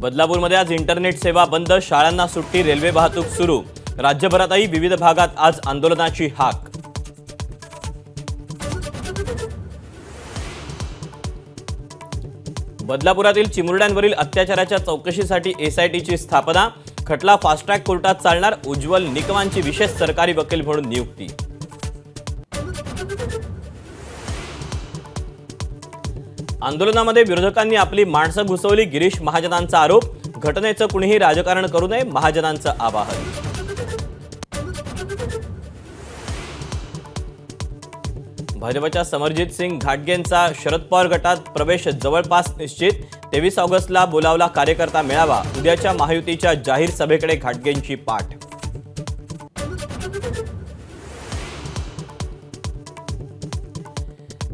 बदलापूरमध्ये आज इंटरनेट सेवा बंद शाळांना सुट्टी रेल्वे वाहतूक सुरू. राज्यभरातही विविध भागात आज आंदोलनाची हाक. बदलापुरातील चिमुरड्यांवरील अत्याचाराच्या चौकशीसाठी एसआयटीची स्थापना. खटला फास्ट ट्रॅक कोर्टात चालणार उज्ज्वल निकमांची विशेष सरकारी वकील म्हणून नियुक्ती. आंदोलनामध्ये विरोधकांनी आपली माणसं घुसवली. गिरीश महाजनांचा आरोप. घटनेचं कुणीही राजकारण करू नये महाजनांचं आवाहन. भाजपच्या समरजित सिंग घाटगेंचा शरद पवार गटात प्रवेश जवळपास निश्चित. तेवीस ऑगस्टला बोलावला कार्यकर्ता मेळावा. उद्याच्या महायुतीच्या जाहीर सभेकडे घाटगेंची पाठ.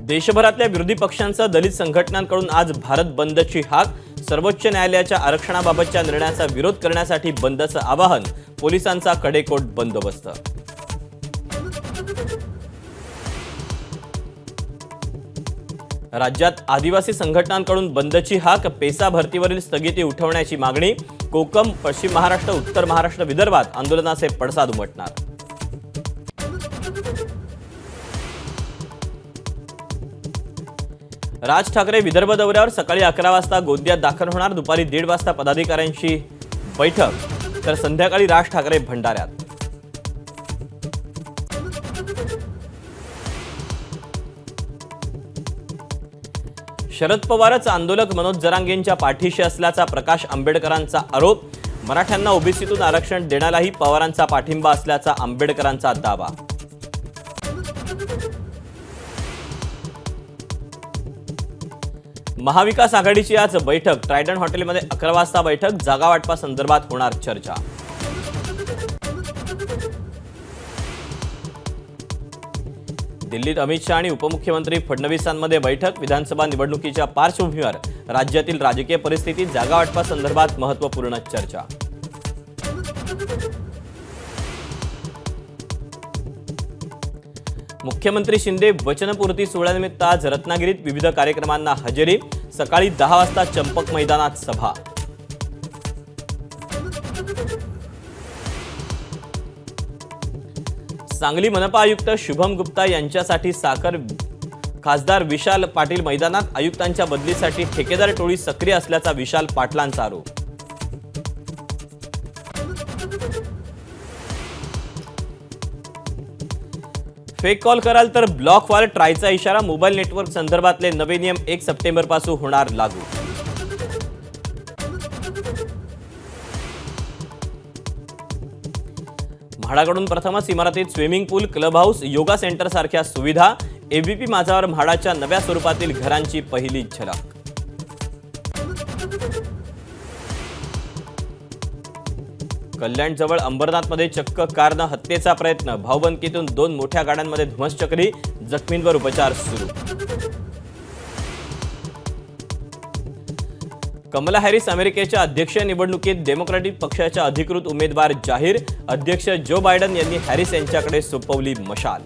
देशभरातल्या विरोधी पक्षांचा दलित संघटनांकडून आज भारत बंदची हाक. सर्वोच्च न्यायालयाच्या आरक्षणाबाबतच्या निर्णयाचा विरोध करण्यासाठी बंदचं आवाहन. पोलिसांचा कडेकोट बंदोबस्त. राज्यात आदिवासी संघटनांकडून बंदची हाक पेसा भरतीवरील स्थगिती उठवण्याची मागणी. कोकम पश्चिम महाराष्ट्र उत्तर महाराष्ट्र विदर्भात आंदोलनाचे पडसाद उमटणार. राज ठाकरे विदर्भ दौऱ्यावर सकाळी अकरा वाजता गोंदियात दाखल होणार दुपारी दीड वाजता पदाधिकाऱ्यांशी बैठक तर संध्याकाळी राज ठाकरे भंडाऱ्यात. शरद पवारच आंदोलक मनोज जरांगेंच्या पाठीशी असल्याचा प्रकाश आंबेडकरांचा आरोप मराठ्यांना ओबीसीतून आरक्षण देण्यालाही पवारांचा पाठिंबा असल्याचा आंबेडकरांचा दावा. महाविकास आघाडीची आज बैठक. ट्रायडन हॉटेलमध्ये अकरा वाजता बैठक. जागा वाटपा संदर्भात होणार चर्चा. दिल्लीत अमित शहा आणि उपमुख्यमंत्री फडणवीसांमध्ये बैठक. विधानसभा निवडणुकीच्या पार्श्वभूमीवर राज्यातील राजकीय परिस्थितीत जागा वाटपासंदर्भात महत्त्वपूर्ण चर्चा. मुख्यमंत्री शिंदे वचनपूर्ती सोहळ्यानिमित्त आज रत्नागिरीत विविध कार्यक्रमांना हजेरी. सकाळी दहा वाजता चंपक मैदानात सभा. सांगली मनपा आयुक्त शुभम गुप्ता यांच्यासाठी साखर खासदार विशाल पाटील मैदानात आयुक्तांच्या बदलीसाठी ठेकेदार टोळी सक्रिय असल्याचा विशाल पाटलांचा आरोप. फेक कॉल कराल तर ब्लॉक व्हाल ट्रायचा इशारा मोबाईल नेटवर्क संदर्भातले नवे नियम एक सप्टेंबरपासून होणार लागू. म्हाडाकडून प्रथमच इमारतीत swimming pool club house yoga centre सारख्या सुविधा एबीपी माझावर म्हाडाच्या नव्या स्वरूपातील घरांची पहिली झलक. कल्याणजवळ अंबरनाथमध्ये चक्क कारनं हत्येचा प्रयत्न. भाऊबंदकीतून दोन मोठ्या गाड्यांमध्ये धुमसचक्री जखमींवर उपचार सुरू. कमला हॅरिस अमेरिकेच्या अध्यक्षीय निवडणुकीत डेमोक्रॅटिक पक्षाच्या अधिकृत उमेदवार जाहीर. अध्यक्ष जो बायडन यांनी हॅरिस यांच्याकडे सोपवली मशाल.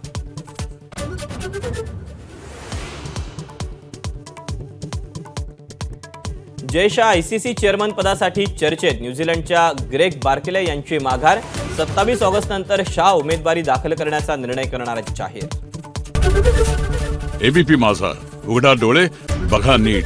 जय शाह आयसीसी चेअरमन पदासाठी चर्चेत न्यूझीलंडच्या ग्रेग बार्केले यांची माघार. सत्तावीस ऑगस्ट नंतर शाह उमेदवारी दाखल करण्याचा निर्णय करणार जाहीर. एबीपी माझा. उघडा डोळे बघा नीट.